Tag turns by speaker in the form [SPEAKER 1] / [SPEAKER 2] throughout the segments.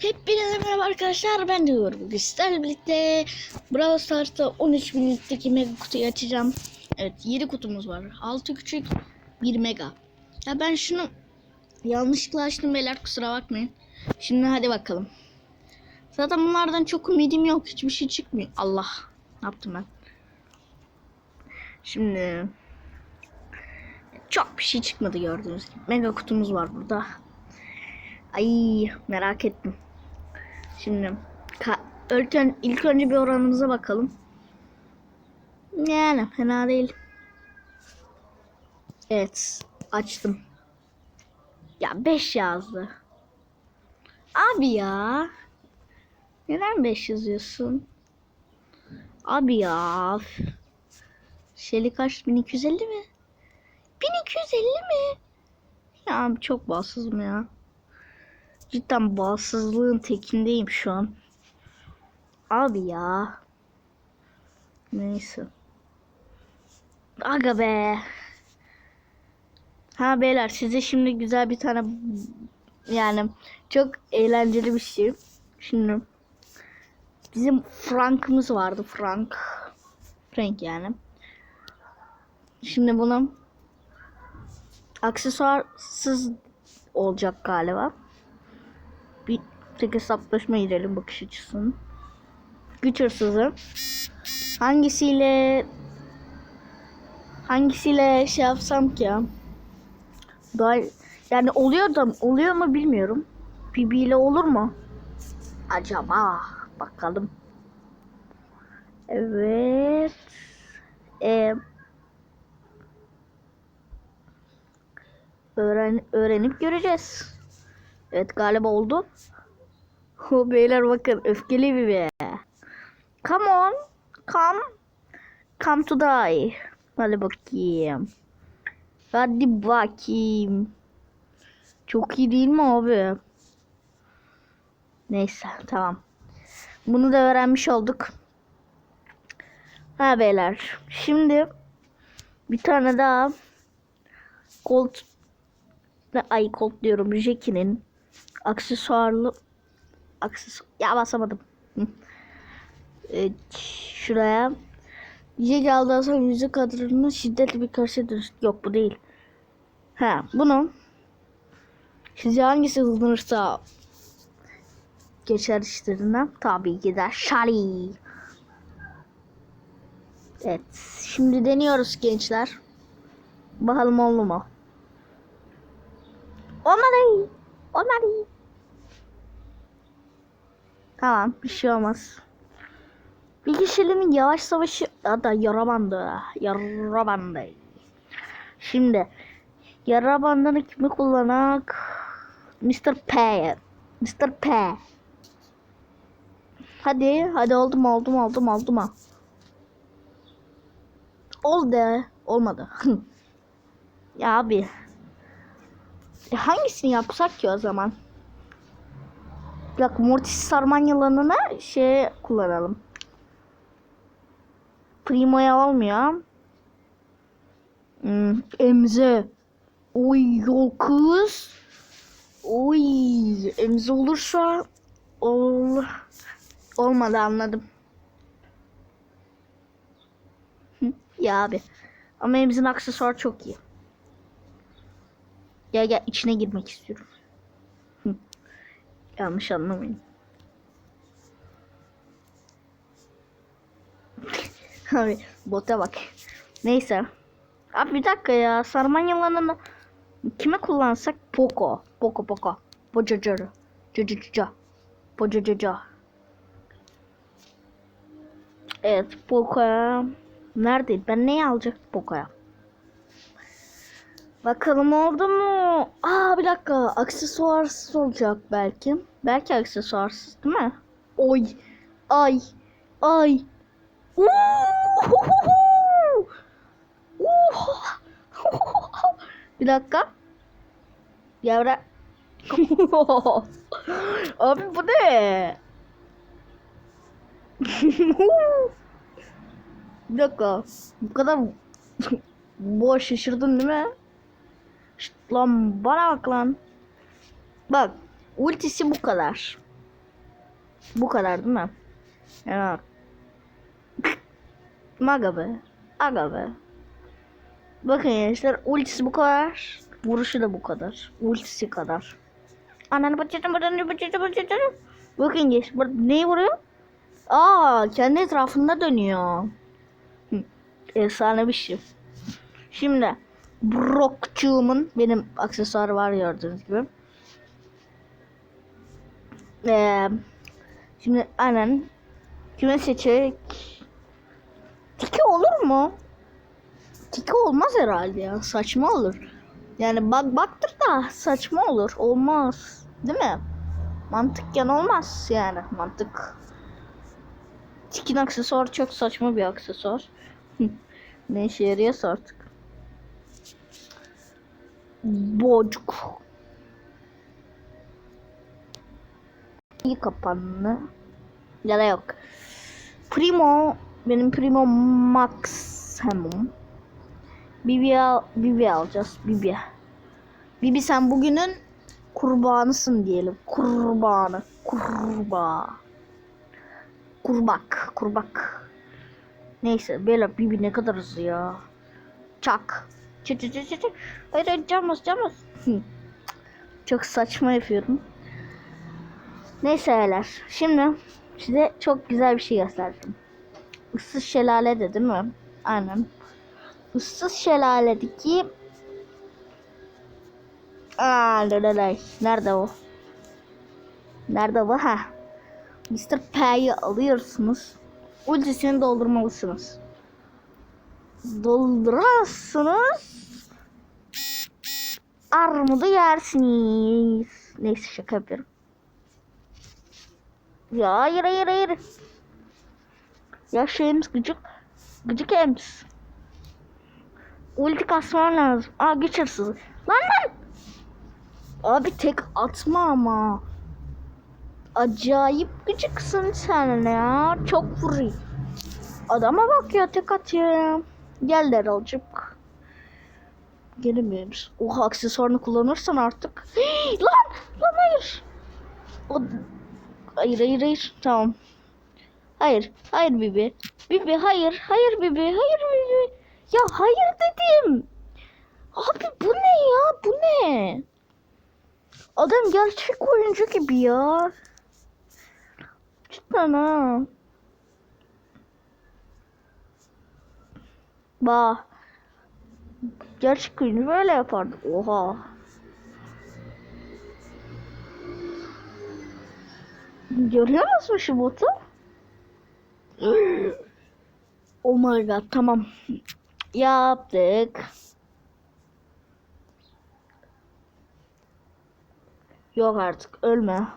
[SPEAKER 1] Hepinize merhaba arkadaşlar ben diyorum. Bugün sizlerle birlikte Brawl Stars'ta 13 binlikteki mega kutuyu açacağım. Evet 7 kutumuz var. 6 küçük 1 mega. Ya ben şunu yanlışlıkla açtım beyler kusura bakmayın. Şimdi hadi bakalım. Zaten bunlardan çok ümidim yok. Hiçbir şey çıkmıyor. Allah. Ne yaptım ben? Şimdi çok bir şey çıkmadı gördüğünüz gibi. Mega kutumuz var burada. Ay merak ettim. Şimdi ka- ilk, ön- ilk önce bir oranımıza bakalım. Yani fena değil. Evet açtım. Ya 5 yazdı. Abi ya. Neden 5 yazıyorsun? Abi ya. Şeli kaç? 1250 mi? 1250 mi? Ya abi çok bağımsızım ya. Cidden bağımsızlığın tekindeyim şu an. Abi ya. Neyse. Aga be. Ha beyler size şimdi güzel bir tane yani çok eğlenceli bir şey. Şimdi bizim Frank'ımız vardı Frank. Frank yani. Şimdi bunun aksesuarsız olacak galiba. Bir tek hesaplaşma girelim bakış açısını. Güç hırsızı. Hangisiyle hangisiyle şey yapsam ki ya? Daha yani oluyor da oluyor mu bilmiyorum. PB ile olur mu? Acaba bakalım. Evet. Ee, öğren öğrenip göreceğiz. Evet galiba oldu. O beyler bakın öfkeli bir be. Come on. Come. Come to die. Hadi bakayım. Hadi bakayım. Çok iyi değil mi abi? Neyse tamam. Bunu da öğrenmiş olduk. Ha beyler. Şimdi bir tane daha Colt ay Colt diyorum Jackie'nin aksesuarlı aksesuar ya basamadım. Evet, şuraya Jackie aldığı sonra yüzü kadrını şiddetli bir karşı dönüş. Yok bu değil. Ha bunu Sizce hangisi hızlanırsa geçer işlerinden? Tabii ki de Shari. Evet. Şimdi deniyoruz gençler. Bakalım oldu mu? Olmadı. Olmadı. Tamam bir şey olmaz. Kişinin yavaş savaşı ya da yara bandı. Yara bandı. Şimdi yara bandını kimi kullanak? Mr. P. Mr. P. Hadi, hadi oldu mu oldu mu oldu mu oldu mu? Oldu. Olmadı. ya abi. E hangisini yapsak ki o zaman? Bak Mortis Sarmanyalanına şey kullanalım. Primo'ya olmuyor. Hmm, emze. Oy yol kız. Oy emze olursa ol olmadı anladım. Ya abi. Ama emzin aksesuar çok iyi. Gel gel içine girmek istiyorum. Yanlış anlamayın. Abi bota bak. Neyse. Abi bir dakika ya. Sarman yılanını kime kullansak? Poco. Poco Poco. Bocacara. Cacacaca. Bocacaca. Evet Poco'ya. Neredeydi? Ben neyi alacak Poco'ya? Bakalım oldu mu? Aa bir dakika. Aksesuarsız olacak belki. Belki aksesuarsız değil mi? Oy. Ay. Ay. Bir dakika. Yavra. Abi bu ne? bir dakika. Bu kadar boş şaşırdın değil mi? Şşt, lan bana bak lan. Bak ultisi bu kadar. Bu kadar değil mi? Ya. Maga be. Aga be. Bakın gençler ultisi bu kadar. Vuruşu da bu kadar. Ultisi kadar. Ananı bacacım bacacım bacacım bacacım. Bakın gençler neyi vuruyor? Aa kendi etrafında dönüyor. Efsane bir şey. Şimdi Brock'cuğumun benim aksesuarı var gördüğünüz gibi. Ee, şimdi aynen kime seçecek? Tiki olur mu? Tiki olmaz herhalde ya. Saçma olur. Yani bak baktır da saçma olur. Olmaz. Değil mi? Mantıkken olmaz yani. Mantık. Tikin aksesuar çok saçma bir aksesuar. ne işe yarıyorsa artık. Bocuk. İyi kapandı. Ya da yok. Primo. Benim Primo Maximum. Bibi, al, Bibi alacağız. Bibi. Bibi sen bugünün kurbanısın diyelim. Kurbanı. Kurbağa. Kurbak. Kurbak. Neyse böyle Bibi ne kadar hızlı ya. Çak. Çıt çıt çıt çıt. Hayır hayır camaz camaz. Çok saçma yapıyorum. Neyse beyler. Şimdi size çok güzel bir şey göstereceğim. Issız şelale de değil mi? Aynen. Issız şelaledeki Aa, lalalalay. Nerede o? Nerede bu? Ha. Mr. P'yi alıyorsunuz. Ultisini doldurmalısınız. Dolduramazsınız. Armudu yersiniz. Neyse şaka yapıyorum. Ya hayır hayır hayır. Ya şeyimiz gıcık. Gıcık ems. Ulti kasman lazım. Aa güç hırsızı. Lan lan. Abi tek atma ama. Acayip gıcıksın sen ya. Çok vuruyor. Adama bak ya tek atıyor. Gel Deralcık. Gelemiyoruz. Oha aksesuarını kullanırsan artık. lan! Lan hayır. O... Hayır hayır hayır. Tamam. Hayır. Hayır Bibi. Bibi hayır. Hayır Bibi. Hayır Bibi. Ya hayır dedim. Abi bu ne ya? Bu ne? Adam gerçek oyuncu gibi ya. Cidden ha. Bak. Gerçek oyuncu böyle yapardı. Oha. Görüyor musun şu botu? oh my god tamam. Yaptık. Yok artık ölme.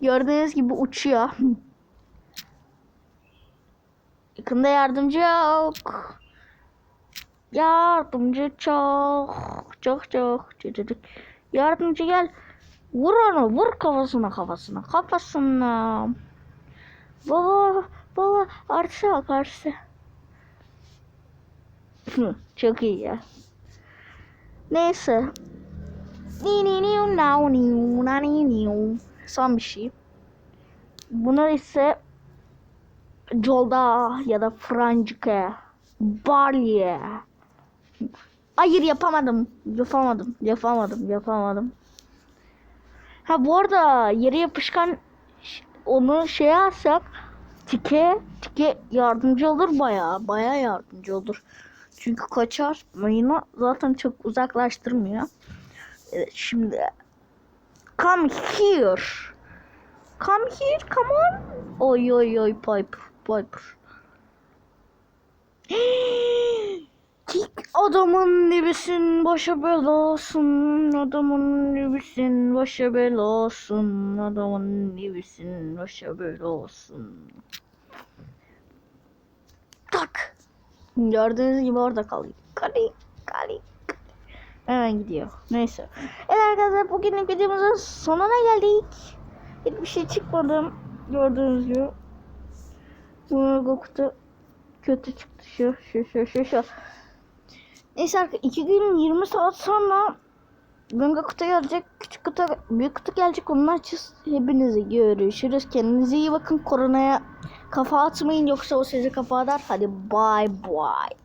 [SPEAKER 1] Gördüğünüz gibi uçuyor. Yakında yardımcı yok. Yardımcı çok. Çok çok. çok. Yardımcı gel. Vur onu. Vur kafasına kafasına. Kafasına. Baba. Baba. Arsa arsa. Hı, çok iyi ya. Neyse. Son bir şey. Bunlar ise Jolda ya da Francıka. Barley. Hayır yapamadım. Yapamadım. Yapamadım. Yapamadım. Ha bu arada yere yapışkan onu şey alsak tike tike yardımcı olur baya baya yardımcı olur. Çünkü kaçar mayına zaten çok uzaklaştırmıyor. Evet, şimdi come here. Come here, come on. Oy oy oy Piper, Piper. Tik adamın dibisin başa belasın adamın dibisin başa belasın adamın dibisin başa belasın tak. Gördüğünüz gibi orada kalıyor. Kali kali hemen gidiyor. Neyse. Evet arkadaşlar bugünlük videomuzun sonuna geldik. Hiçbir şey çıkmadı gördüğünüz gibi bu kutu kötü çıktı şu şu şu şu şu Neyse arkadaşlar 2 gün 20 saat sonra mega kutu gelecek. Küçük kutu, büyük kutu gelecek. Onun açız. Hepinizi görüşürüz. Kendinize iyi bakın. Koronaya kafa atmayın. Yoksa o sizi kafa atar. Hadi bye bye.